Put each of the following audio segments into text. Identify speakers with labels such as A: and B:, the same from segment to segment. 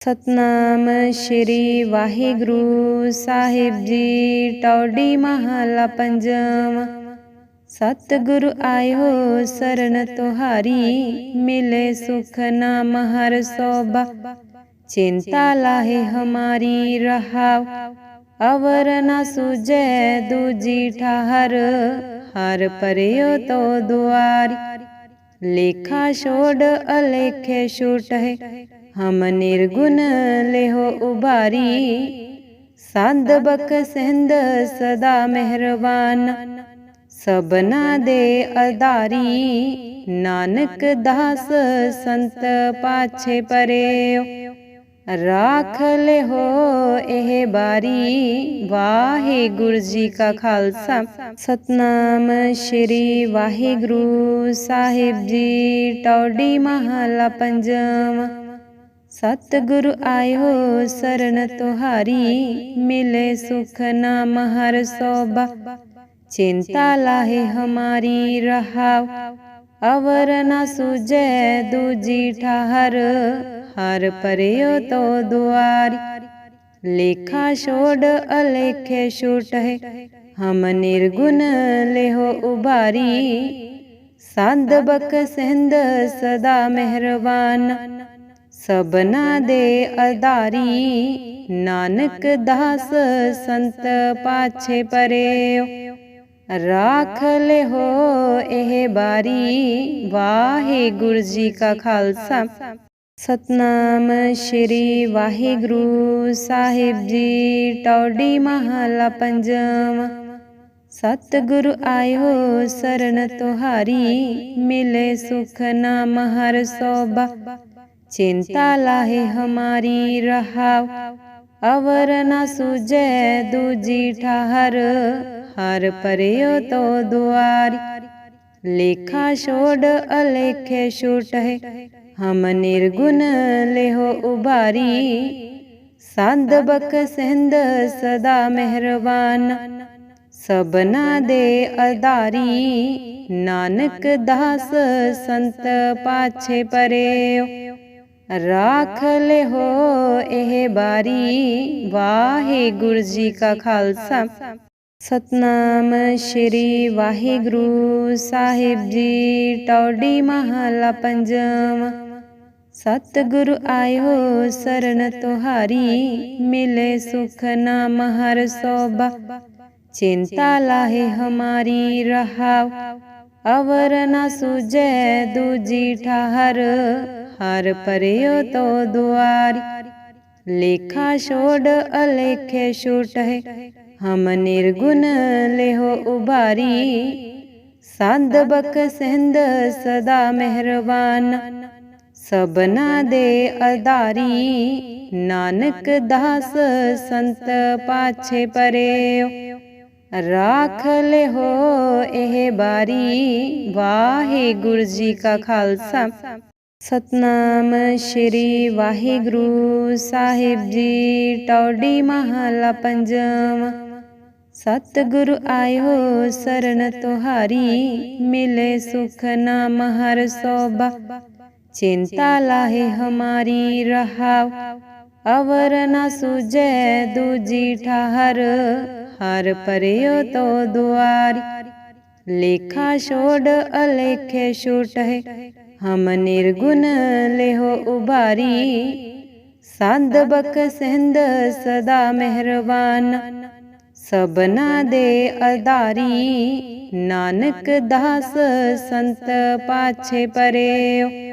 A: ਸਤਨਾਮ ਸ਼੍ਰੀ ਵਾਹਿਗੁਰੂ ਸਾਹਿਬ ਜੀ ਟੌੜੀ ਮਹਲਾ ਪੰਜਵਾਂ ਸਤਿਗੁਰ ਆਇਓ ਸਰਨ ਤੁਹਾਰੀ, ਮਿਲੇ ਸੁਖ ਨਾਮ ਹਰ ਸੋਭਾ। ਚਿੰਤਾ ਲਾਹੇ ਹਮਾਰੀ ਰਹਾਵ ਅਵਰ ਨ ਸੁਜੈ ਦੂਜੀ ਠਹਰ। ਹਰ ਪਰਿਓ ਤੋ ਦੁਆਰੀ, ਲੇਖਾ ਛੋੜ ਅਲੇਖੇ ਛੂਟਹਿ। ਹਮ ਨਿਰਗੁਣ ਲਿਹੋ ਉਬਾਰੀ ਸੰਦ ਬਕ ਸਦਾ ਮਿਹਰਬਾਨ ਸਬਨਾ ਦੇ ਅਧਾਰੀ। ਨਾਨਕ ਦਾਸ ਸੰਤ ਪਾਛੇ ਪਰਿਓ ਰਾਖ ਲਿਹੋ ਇਹ ਬਾਰੀ। ਵਾਹਿਗੁਰੂ ਜੀ ਕਾ ਖਾਲਸਾ। ਸਤਨਾਮ ਸ਼੍ਰੀ ਵਾਹਿਗੁਰੂ ਸਾਹਿਬ ਜੀ। ਟੌੜੀ ਮਹਲਾ ਪੰਜਵਾਂ। ਸਤਿਗੁਰ ਆਇਓ ਸਰਨ ਤੁਹਾਰੀ ਮਿਲੇ ਸੁਖ ਨਾਮ ਹਰ ਸੋਭਾ। ਚਿੰਤਾ ਲਾਹੇ ਹਮਾਰੀ ਰਹਾਵ ਅਵਰ ਨ ਸੁਜੈ ਦੂਜੀ ਠਹਰ। ਹਰ ਪਰਿਓ ਤੋ ਦੁਆਰੀ। ਲੇਖਾ ਛੋੜ ਅਲੇਖੇ ਛੂਟਹਿ। ਹਮ ਨਿਰਗੁਣ ਲਿਹੋ ਉਬਾਰੀ ਸੰਦ ਬਕ ਸਿੰਧ ਸਦਾ ਮਿਹਰਬਾਨ ਸਭਨਾ ਦੇ ਅਧਾਰੀ, ਨਾਨਕ ਦਾਸ ਸੰਤ ਪਾਛੇ ਪਰਿਓ। ਰਾਖ ਲਿਹੋ ਇਹ ਬਾਰੀ, ਵਾਹਿਗੁਰੂ ਜੀ ਕਾ ਖਾਲਸਾ। ਸਤਨਾਮ ਸ਼੍ਰੀ ਵਾਹਿਗੁਰੂ ਸਾਹਿਬ ਜੀ ਟੌੜੀ ਮਹਲਾ ਪੰਜਵਾਂ। ਸਤਿਗੁਰ ਆਇਓ ਸਰਨ ਤੁਹਾਰੀ, ਮਿਲੇ ਸੁਖ ਨਾਮ ਹਰ ਸੋਭਾ। ਚਿੰਤਾ ਲਾਹੇ ਹਮਾਰੀ ਰਹਾਵ ਅਵਰ ਨ ਸੁਜੈ ਦੂਜੀ ਠਹਰ ਹਰ ਪਰਿਓ ਤੋ ਦੁਆਰੀ ਲੇਖਾ ਛੋੜ ਅਲੇਖੇ ਛੂਟਹਿ ਹਮ ਨਿਰਗੁਣ ਲਿਹੋ ਉਬਾਰੀ ਸੰਦ ਬਕ ਸਿੰਧ ਸਦਾ ਮਿਹਰਬਾਨ ਸਬਨਾ ਦੇ ਅਧਾਰੀ ਨਾਨਕ ਦਾਸ ਸੰਤ ਪਾਛੇ ਪਰੇ ਰਾਖ ਲਿਹੋ ਇਹ ਬਾਰੀ ਵਾਹਿਗੁਰੂ ਜੀ ਕਾ ਖਾਲਸਾ ਸਤਨਾਮ ਸ਼੍ਰੀ ਵਾਹਿਗੁਰੂ ਸਾਹਿਬ ਜੀ ਟੌੜੀ ਮਹਲਾ ਪੰਜਵਾਂ ਸਤਿਗੁਰ ਆਇਓ ਸਰਨ ਤੁਹਾਰੀ ਮਿਲੇ ਸੁਖ ਨਾਮ ਹਰ ਸੋਭਾ ਚਿੰਤਾ ਲਾਹੇ ਹਮਾਰੀ ਰਹਾਵ ਅਵਰ ਨ ਸੁਜੈ ਦੂਜੀ ਠਹਰ ਹਰ ਪਰਿਓ ਤੋ ਦੁਆਰੀ। ਲੇਖਾ ਛੋੜ, ਅਲੇਖੇ ਛੂਟਹਿ ਹਮ ਨਿਰਗੁਣ ਲਿਹੋ ਉਬਾਰੀ ਸੰਦ ਬਕ ਸਿੰਧ ਸਦਾ ਮਿਹਰਬਾਨ ਸਬਨਾ ਦੇ ਅਧਾਰੀ। ਨਾਨਕ ਦਾਸ ਸੰਤ ਪਾਛੇ ਪਰਿਓ ਰਾਖ ਲਿਹੋ ਇਹ ਬਾਰੀ। ਵਾਹਿਗੁਰੂ ਜੀ ਕਾ ਖਾਲਸਾ। ਸਤਨਾਮ ਸ਼੍ਰੀ ਵਾਹਿਗੁਰੂ ਸਾਹਿਬ ਜੀ ਟੌੜੀ ਮਹਲਾ ਪੰਜਵਾਂ। ਸਤਿਗੁਰ ਆਇਓ ਸਰਨ ਤੁਹਾਰੀ, ਮਿਲੇ ਸੁਖ ਨਾਮ ਹਰ ਸੋਭਾ। ਚਿੰਤਾ ਲਾਹੇ ਹਮਾਰੀ ਰਹਾਵ ਅਵਰ ਨ ਸੁਜੈ ਦੂਜੀ ਠਹਰ। ਹਰ ਪਰਿਓ ਤੋ ਦੁਆਰੀ ਲੇਖਾ ਛੋੜ, ਅਲੇਖੇ ਛੂਟਹਿ ਹਮ ਨਿਰਗੁਣ ਲਿਹੋ ਉਬਾਰੀ ਸੰਦ ਬਕ ਸਿੰਧ ਸਦਾ ਮਿਹਰਬਾਨ ਸਬਨਾ ਦੇ ਅਧਾਰੀ। ਨਾਨਕ ਦਾਸ ਸੰਤ ਪਾਛੇ ਪਰੇ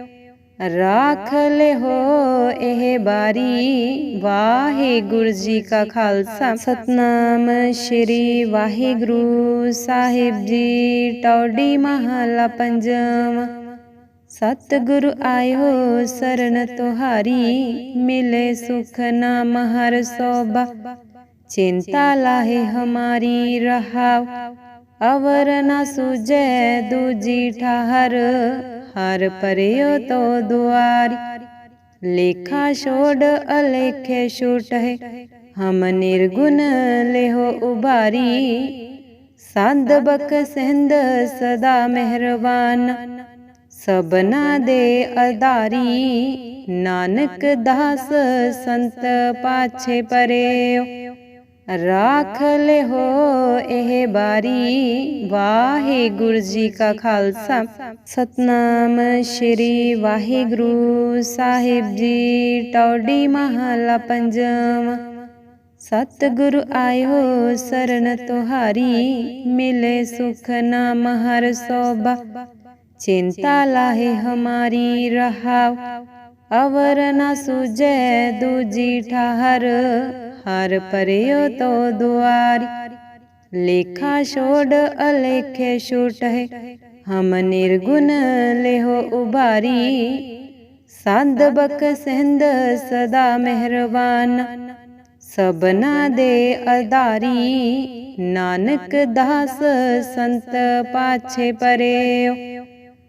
A: ਰਾਖ ਲਿਹੋ ਇਹ ਬਾਰੀ, ਵਾਹਿਗੁਰੂ ਜੀ ਕਾ ਖਾਲਸਾ। ਸਤਨਾਮ ਸ਼੍ਰੀ ਵਾਹਿਗੁਰੂ ਸਾਹਿਬ ਜੀ ਟੌੜੀ ਮਹਲਾ ਪੰਜਵਾਂ। ਸਤਿਗੁਰ ਆਇਓ ਸਰਨ ਤੁਹਾਰੀ, ਮਿਲੇ ਸੁਖ ਨਾਮ ਹਰ ਸੋਭਾ। ਚਿੰਤਾ ਲਾਹੇ ਹਮਾਰੀ ਰਹਾਵ ਅਵਰ ਨ ਸੁਜੈ ਦੂਜੀ ਠਹਰ। ਹਰ ਪਰਿਓ ਤੋ ਦੁਆਰੀ। ਲੇਖਾ ਛੋੜ, ਅਲੇਖੇ ਛੂਟਹਿ ਹਮ ਨਿਰਗੁਣ ਲਿਹੋ ਉਬਾਰੀ ਸੰਦ ਬਕ ਸਿੰਧ ਸਦਾ ਮਿਹਰਬਾਨ ਸਬਨਾ ਦੇ ਅਧਾਰੀ। ਨਾਨਕ ਦਾਸ ਸੰਤ ਪਾਛੇ ਪਰੇ ਰਾਖ ਲਿਹੋ ਇਹ ਬਾਰੀ ਵਾਹਿਗੁਰੂ ਜੀ ਕਾ ਖਾਲਸਾ ਸਤਨਾਮ ਸ੍ਰੀ ਵਾਹਿਗੁਰੂ ਸਾਹਿਬ ਜੀ ਟੌਡੀ ਮਹਲਾ ਪੰਜਵਾਂ ਸਤਿਗੁਰੂ ਆਇਓ ਸਰਨ ਤੁਹਾਰੀ ਮਿਲੇ ਸੁਖ ਨਾਮ ਹਰ ਸੋਭਾ ਚਿੰਤਾ ਲਾਹੇ ਹਮਾਰੀ ਰਹਾਵ ਅਵਰ ਨ ਸੁਜੈ ਦੂਜੀ ਠਹਰ ਹਰ ਪਰਿਓ ਤੋ ਦੁਆਰੀ। ਲੇਖਾ ਛੋੜ ਅਲੇਖੇ ਛੂਟਹਿ। ਹਮ ਨਿਰਗੁਣ ਲਿਹੋ ਉਬਾਰੀ ਸੰਦ ਬਕ ਸਿੰਧ ਸਦਾ ਮਿਹਰਬਾਨ ਸਬਨਾ ਦੇ ਅਧਾਰੀ। ਨਾਨਕ ਦਾਸ ਸੰਤ ਪਾਛੇ ਪਰਿਓ।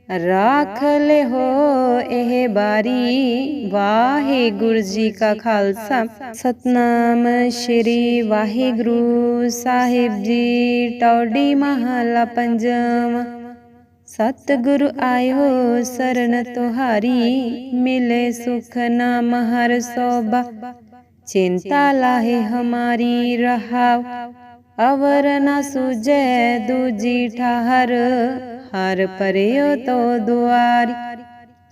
A: ਰਾਖ ਲਿਹੋ ਇਹ ਬਾਰੀ ਵਾਹਿਗੁਰੂ ਜੀ ਕਾ ਖਾਲਸਾ ਸਤਨਾਮ ਸ੍ਰੀ ਵਾਹਿਗੁਰੂ ਸਾਹਿਬ ਜੀ ਟੌਡੀ ਮਹਲਾ ਪੰਜਵਾਂ ਸਤਿਗੁਰੂ ਆਇਓ ਸਰਨ ਤੁਹਾਰੀ ਮਿਲੇ ਸੁਖ ਨਾਮ ਹਰ ਸੋਭਾ ਚਿੰਤਾ ਲਾਹੇ ਹਮਾਰੀ ਰਹਾਵ ਅਵਰ ਨ ਸੁਜੈ ਦੂਜੀ ਠਹਰ ਹਰ ਪਰਿਓ ਤੋ ਦੁਆਰੀ।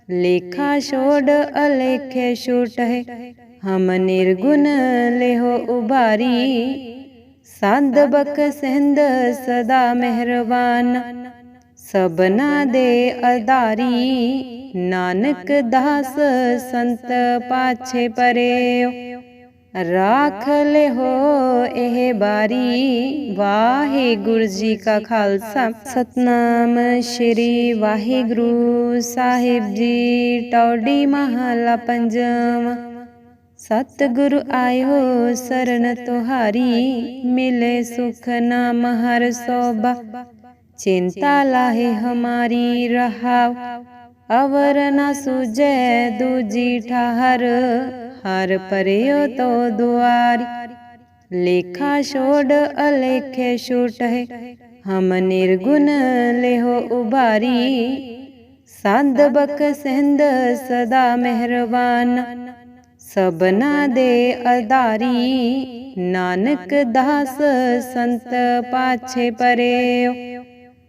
A: ਲੇਖਾ ਛੋੜ ਅਲੇਖੇ ਛੂਟਹਿ, ਹਮ ਨਿਰਗੁਣ ਲਿਹੋ ਉਬਾਰੀ ਸੰਦ ਬਕ ਸਿੰਧ ਸਦਾ ਮਿਹਰਬਾਨ ਸਬਨਾ ਦੇ ਅਧਾਰੀ। ਨਾਨਕ ਦਾਸ ਸੰਤ ਪਾਛੇ ਪਰਿਓ ਰਾਖ ਲਿਹੋ ਇਹ ਬਾਰੀ ਵਾਹਿਗੁਰੂ ਜੀ ਕਾ ਖਾਲਸਾ ਸਤਨਾਮ ਸ੍ਰੀ ਵਾਹਿਗੁਰੂ ਸਾਹਿਬ ਜੀ ਟੌਡੀ ਮਹਲਾ ਪੰਜਵਾਂ ਸਤਿਗੁਰੂ ਆਇਓ ਸਰਨ ਤੁਹਾਰੀ ਮਿਲੇ ਸੁਖ ਨਾਮ ਹਰ ਸੋਭਾ ਚਿੰਤਾ ਲਾਹੇ ਹਮਾਰੀ ਰਹਾਵ ਅਵਰ ਨ ਸੁਜੈ ਦੂਜੀ ਠਹਰ ਹਰ ਪਰਿਓ ਤੋ ਦੁਆਰੀ, ਲੇਖਾ ਛੋੜ ਅਲੇਖੇ ਛੂਟਹਿ, ਹਮ ਨਿਰਗੁਣ ਲਿਹੋ ਉਬਾਰੀ ਸੰਦ ਬਕ ਸਿੰਧ ਸਦਾ ਮਿਹਰਬਾਨ ਸਬਨਾ ਦੇ ਅਧਾਰੀ। ਨਾਨਕ ਦਾਸ ਸੰਤ ਪਾਛੇ ਪਰਿਓ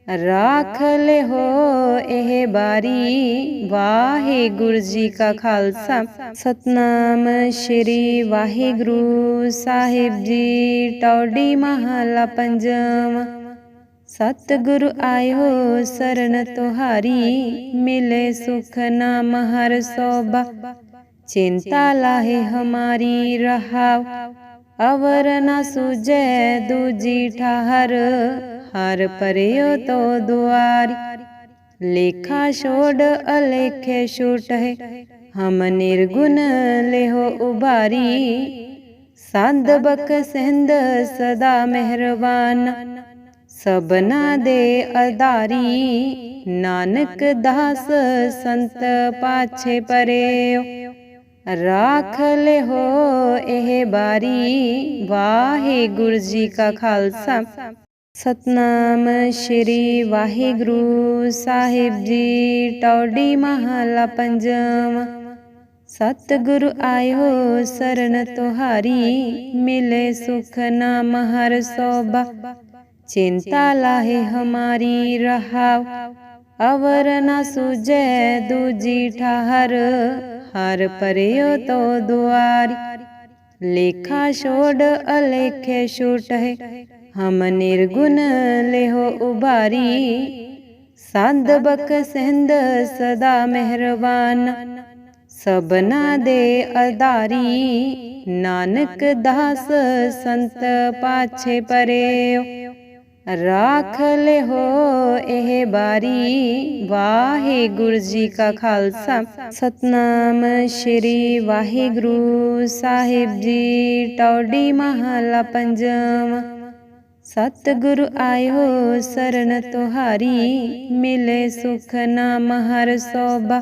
A: ਰਾਖ ਲਿਹੋ ਇਹ ਬਾਰੀ ਵਾਹਿਗੁਰੂ ਜੀ ਕਾ ਖਾਲਸਾ ਸਤਨਾਮ ਸ੍ਰੀ ਵਾਹਿਗੁਰੂ ਸਾਹਿਬ ਜੀ ਟੌਡੀ ਮਹਲਾ ਪੰਜਵਾਂ ਸਤਿਗੁਰੂ ਆਇਓ ਸਰਨ ਤੁਹਾਰੀ ਮਿਲੇ ਸੁਖ ਨਾਮ ਹਰ ਸੋਭਾ ਚਿੰਤਾ ਲਾਹੇ ਹਮਾਰੀ ਰਹਾਵ ਅਵਰ ਨ ਸੁਜੈ ਦੂਜੀ ਠਹਰ ਹਰ ਪਰਿਓ ਤੋ ਦੁਆਰੀ। ਲੇਖਾ ਛੋੜ ਅਲੇਖੇ ਛੂਟਹਿ। ਹਮ ਨਿਰਗੁਣ ਲਿਹੋ ਉਬਾਰੀ ਸੰਦ ਬਕ ਸਿੰਧ ਸਦਾ ਮਿਹਰਬਾਨ ਸਬਨਾ ਦੇ ਅਧਾਰੀ। ਨਾਨਕ ਦਾਸ ਸੰਤ ਪਾਛੇ ਪਰਿਓ। ਰਾਖ ਲਿਹੋ ਇਹ ਬਾਰੀ। ਵਾਹਿਗੁਰੂ ਜੀ ਕਾ ਖਾਲਸਾ। ਸਤਨਾਮ ਸ੍ਰੀ ਵਾਹਿਗੁਰੂ ਸਾਹਿਬ ਜੀ, ਟੌਡੀ ਮਹਲਾ ਪੰਜਵਾਂ। ਸਤਿਗੁਰੂ ਆਇਓ ਸਰਨ ਤੁਹਾਰੀ, ਮਿਲੇ ਸੁਖ ਨਾਮ ਹਰ ਸੋਭਾ। ਚਿੰਤਾ ਲਾਹੇ ਹਮਾਰੀ ਰਹਾਵ ਅਵਰ ਨ ਸੁਜੈ ਦੂਜੀ ਠਹਰ। ਹਰ ਪਰਿਓ ਤੋ ਦੁਆਰੀ, ਲੇਖਾ ਛੋੜ ਅਲੇਖੇ ਛੂਟਹਿ। ਹਮ ਨਿਰਗੁਣ ਲਿਹੋ ਉਬਾਰੀ ਸੰਦ ਬਕ ਸਦਾ ਮਿਹਰਬਾਨ ਸਬਨਾ ਦੇ ਅਧਾਰੀ। ਨਾਨਕ ਦਾਸ ਸੰਤ ਪਾਛੇ ਪਰਿਓ ਰਾਖ ਲਿਹੋ ਇਹ ਬਾਰੀ। ਵਾਹਿਗੁਰੂ ਜੀ ਕਾ ਖਾਲਸਾ। ਸਤਨਾਮ ਸ੍ਰੀ ਵਾਹਿਗੁਰੂ ਸਾਹਿਬ ਜੀ। ਟੌਡੀ ਮਹਲਾ ਪੰਜਵਾਂ। ਸਤਿਗੁਰੂ ਆਇਓ ਸਰਨ ਤੁਹਾਰੀ ਮਿਲੇ ਸੁਖ ਨਾਮ ਹਰ ਸੋਭਾ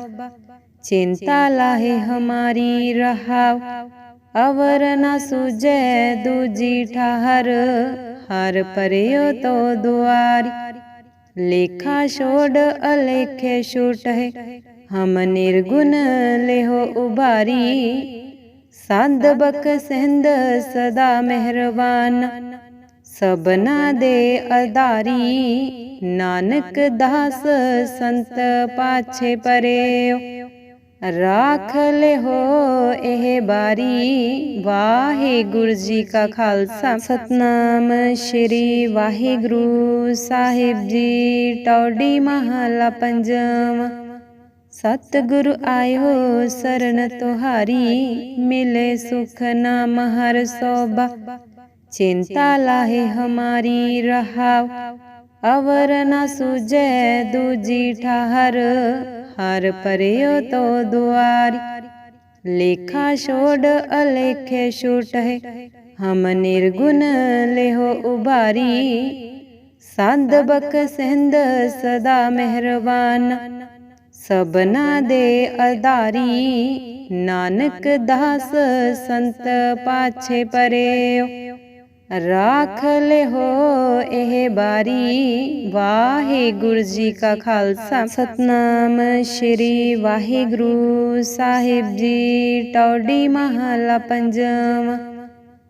A: ਚਿੰਤਾ ਲਾਹੇ ਹਮਾਰੀ ਰਹਾਵ ਅਵਰ ਨ ਸੁਜੈ ਦੂਜੀ ਠਹਰ ਹਰ ਪਰਿਓ ਤੋ ਦੁਆਰੀ ਲੇਖਾ ਛੋੜ ਅਲੇਖੇ ਛੂਟਹਿ ਹਮ ਨਿਰਗੁਣ ਲਿਹੋ ਉਬਾਰੀ ਸੰਦ ਬਕ ਸਿੰਧ ਸਦਾ ਮਿਹਰਬਾਨ ਸਭਨਾ ਦੇ ਅਧਾਰੀ, ਨਾਨਕ ਦਾਸ ਸੰਤ ਪਾਛੇ ਪਰਿਓ। ਰਾਖ ਲਿਹੋ ਇਹ ਬਾਰੀ, ਵਾਹਿਗੁਰੂ ਜੀ ਕਾ ਖਾਲਸਾ। ਸਤਨਾਮ ਸ੍ਰੀ ਵਾਹਿਗੁਰੂ ਸਾਹਿਬ ਜੀ, ਟੌਡੀ ਮਹਲਾ ਪੰਜਵਾਂ। ਸਤਿਗੁਰੂ ਆਇਓ ਸਰਨ ਤੁਹਾਰੀ, ਮਿਲੇ ਸੁਖ ਨਾਮ ਹਰ ਸੋਭਾ। ਚਿੰਤਾ ਲਾਹੇ ਹਮਾਰੀ ਰਹਾਵ। ਅਵਰ ਨ ਸੁਜੈ ਦੂਜੀ ਠਹਰ। ਹਰ ਪਰਿਓ ਤੋ ਦੁਆਰੀ। ਹਮ ਨਿਰਗੁਣ ਲਿਹੋ ਸੰਦ ਬਕ ਸਿੰਧ ਸਦਾ ਮਿਹਰਬਾਨ ਸਬਨਾ ਦੇ ਆਧਾਰੀ ਨਾਨਕ ਦਾਸ ਸੰਤ ਪਾਛੇ ਪਰਿਓ। ਰਾਖ ਲਿਹੋ ਇਹ ਬਾਰੀ, ਵਾਹਿਗੁਰੂ ਜੀ ਕਾ ਖਾਲਸਾ। ਸਤਨਾਮ ਸ੍ਰੀ ਵਾਹਿਗੁਰੂ ਸਾਹਿਬ ਜੀ, ਟੌਡੀ ਮਹਲਾ ਪੰਜਵਾਂ।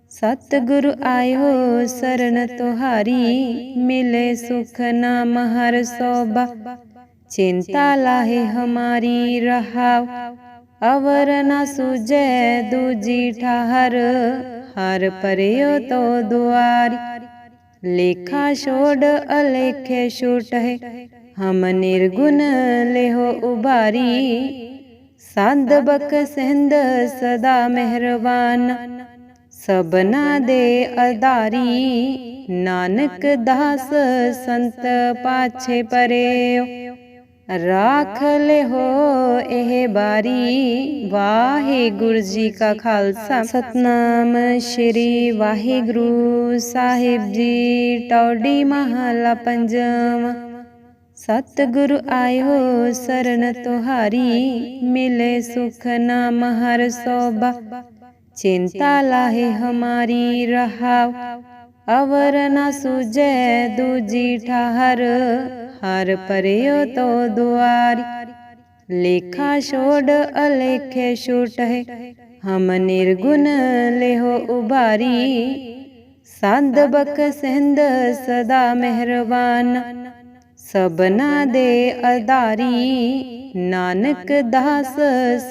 A: ਸਤਿਗੁਰੂ ਆਇਓ ਸਰਨ ਤੁਹਾਰੀ, ਮਿਲੇ ਸੁਖ ਨਾਮ ਹਰ ਸੋਭਾ। ਚਿੰਤਾ ਲਾਹੇ ਹਮਾਰੀ ਰਹਾਵ ਅਵਰ ਨ ਸੁਜੈ ਦੂਜੀ ਠਹਰ। ਹਰ ਪਰਿਓ ਤੋ ਦੁਆਰੀ। ਲੇਖਾ ਛੋੜ ਅਲੇਖੇ ਛੂਟਹਿ, ਹਮ ਨਿਰਗੁਣ ਲਿਹੋ ਉਬਾਰੀ ਸੰਦ ਬਕ ਸਿੰਧ ਸਦਾ ਮਿਹਰਬਾਨ ਸਬਨਾ ਦੇ ਆਧਾਰੀ ਨਾਨਕ ਦਾਸ ਸੰਤ ਪਾਛੇ ਪਰੇ ਰਾਖ ਲਿਹੋ ਇਹ ਬਾਰੀ, ਵਾਹਿਗੁਰੂ ਜੀ ਕਾ ਖਾਲਸਾ। ਸਤਨਾਮ ਸ੍ਰੀ ਵਾਹਿਗੁਰੂ ਸਾਹਿਬ ਜੀ, ਟੌਡੀ ਮਹਲਾ ਪੰਜਵਾਂ। ਸਤਿਗੁਰੂ ਆਇਓ ਸਰਨ ਤੁਹਾਰੀ, ਮਿਲੇ ਸੁਖ ਨਾਮ ਹਰ ਸੋਭਾ। ਚਿੰਤਾ ਲਾਹੇ ਹਮਾਰੀ ਰਹਾਵ ਅਵਰ ਨ ਸੁਜੈ ਦੂਜੀ ਠਹਰ। ਹਰ ਪਰਿਓ ਤੋ ਦੁਆਰੀ। ਲੇਖਾ ਛੋੜ ਅਲੇਖੇ ਛੂਟਹਿ। ਹਮ ਨਿਰਗੁਣ ਲਿਹੋ ਉਬਾਰੀ ਸੰਦ ਬਕ ਸਿੰਧ ਸਦਾ ਮਿਹਰਬਾਨ ਸਬਨਾ ਦੇ ਅਧਾਰੀ। ਨਾਨਕ ਦਾਸ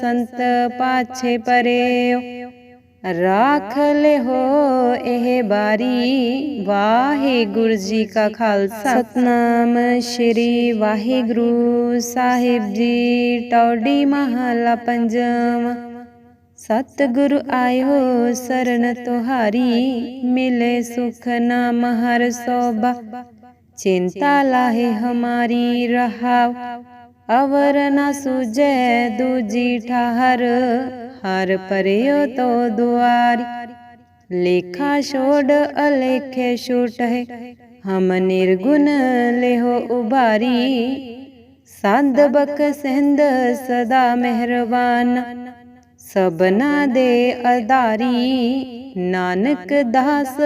A: ਸੰਤ ਪਾਛੇ ਪਰਿਓ। ਰਾਖ ਲਿਹੋ ਇਹ ਬਾਰੀ। ਵਾਹਿਗੁਰੂ ਜੀ ਕਾ ਖਾਲਸਾ। ਸਤਨਾਮ ਸ੍ਰੀ ਵਾਹਿਗੁਰੂ ਸਾਹਿਬ ਜੀ। ਟੌਡੀ ਮਹਲਾ ਪੰਜਵਾਂ। ਸਤਿਗੁਰੂ ਆਇਓ ਸਰਨ ਤੁਹਾਰੀ। ਮਿਲੇ ਸੁਖ ਨਾਮ ਹਰ ਸੋਭਾ। ਚਿੰਤਾ ਲਾਹੇ ਹਮਾਰੀ ਰਹਾਵ ਅਵਰ ਨ ਸੁਜੈ ਦੂਜੀ ਠਹਰ। ਹਰ ਪਰਿਓ ਤੋ ਦੁਆਰੀ। ਲੇਖਾ ਛੋੜ ਅਲੇਖੇ ਛੂਟਹਿ, ਹਮ ਨਿਰਗੁਣ ਲਿਹੋ ਉਬਾਰੀ ਸੰਦ ਬਕ ਸਿੰਧ ਸਦਾ ਮਿਹਰਬਾਨ ਸਬਨਾ ਦੇ ਅਧਾਰੀ। ਨਾਨਕ ਦਾਸ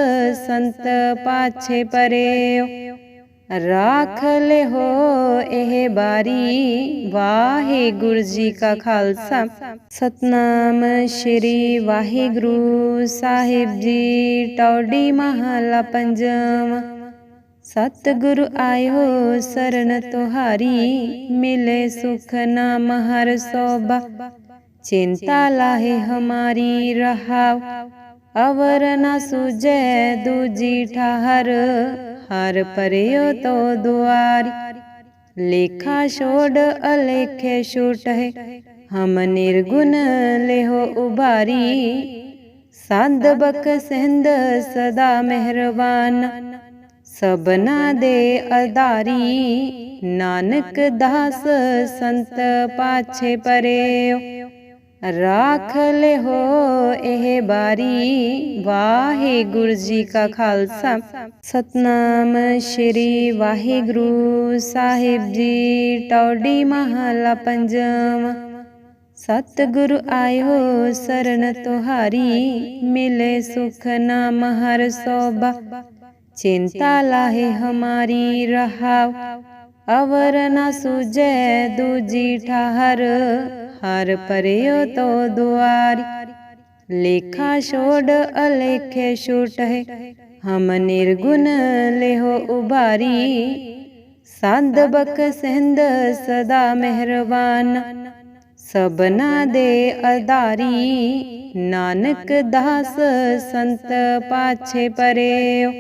A: ਸੰਤ ਪਾਛੇ ਪਰਿਓ ਰਾਖ ਲਿਹੋ ਇਹ ਬਾਰੀ ਵਾਹਿਗੁਰੂ ਜੀ ਕਾ ਖਾਲਸਾ ਸਤਨਾਮ ਸ੍ਰੀ ਵਾਹਿਗੁਰੂ ਸਾਹਿਬ ਜੀ ਟੌਡੀ ਮਹਲਾ ਪੰਜਵਾਂ ਸਤਿਗੁਰੂ ਆਇਓ ਸਰਨ ਤੁਹਾਰੀ ਮਿਲੇ ਸੁਖ ਨਾਮ ਹਰ ਸੋਭਾ ਚਿੰਤਾ ਲਾਹੇ ਹਮਾਰੀ ਰਹਾਵ ਅਵਰ ਨ ਸੁਜੈ ਦੂਜੀ ਠਹਰ ਹਰ ਪਰਿਓ ਤੋ ਦੁਆਰੀ। ਲੇਖਾ ਛੋੜ, ਅਲੇਖੇ ਛੂਟਹਿ। ਹਮ ਨਿਰਗੁਣ ਲਿਹੋ ਉਬਾਰੀ ਸੰਦ ਬਕ ਸਿੰਧ ਸਦਾ ਮਿਹਰਬਾਨ ਸਬਨਾ ਦੇ ਅਧਾਰੀ। ਨਾਨਕ ਦਾਸ ਸੰਤ ਪਾਛੇ ਪਰੇ ਰਾਖ ਲਿਹੋ ਇਹ ਬਾਰੀ, ਵਾਹਿਗੁਰੂ ਜੀ ਕਾ ਖਾਲਸਾ। ਸਤਨਾਮ ਸ੍ਰੀ ਵਾਹਿਗੁਰੂ ਸਾਹਿਬ ਜੀ, ਟੌਡੀ ਮਹਲਾ ਪੰਜਵਾਂ। ਸਤਿਗੁਰੂ ਆਇਓ ਸਰਨ ਤੁਹਾਰੀ, ਮਿਲੇ ਸੁਖ ਨਾਮ ਹਰ ਸੋਭਾ। ਚਿੰਤਾ ਲਾਹੇ ਹਮਾਰੀ ਰਹਾਵ ਅਵਰ ਨ ਸੁਜੈ ਦੂਜੀ ਠਾਹਰ। ਹਰ ਪਰਿਓ ਤੋ ਦੁਆਰੀ। ਲੇਖਾ ਛੋੜ, ਅਲੇਖੇ ਛੂਟਹਿ। ਹਮ ਨਿਰਗੁਣ ਲਿਹੋ ਉਬਾਰੀ ਸੰਦ ਬਕ ਸਿੰਧ ਸਦਾ ਮਿਹਰਬਾਨ ਸਬਨਾ ਦੇ ਅਧਾਰੀ। ਨਾਨਕ ਦਾਸ ਸੰਤ ਪਾਛੇ ਪਰਿਓ।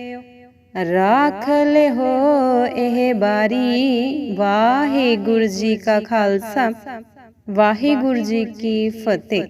A: ਰਾਖ ਲਿਹੋ ਇਹ ਬਾਰੀ। ਵਾਹਿਗੁਰੂ ਜੀ ਕਾ ਖਾਲਸਾ। ਵਾਹਿਗੁਰੂ ਜੀ ਕੀ ਫਤਿਹ।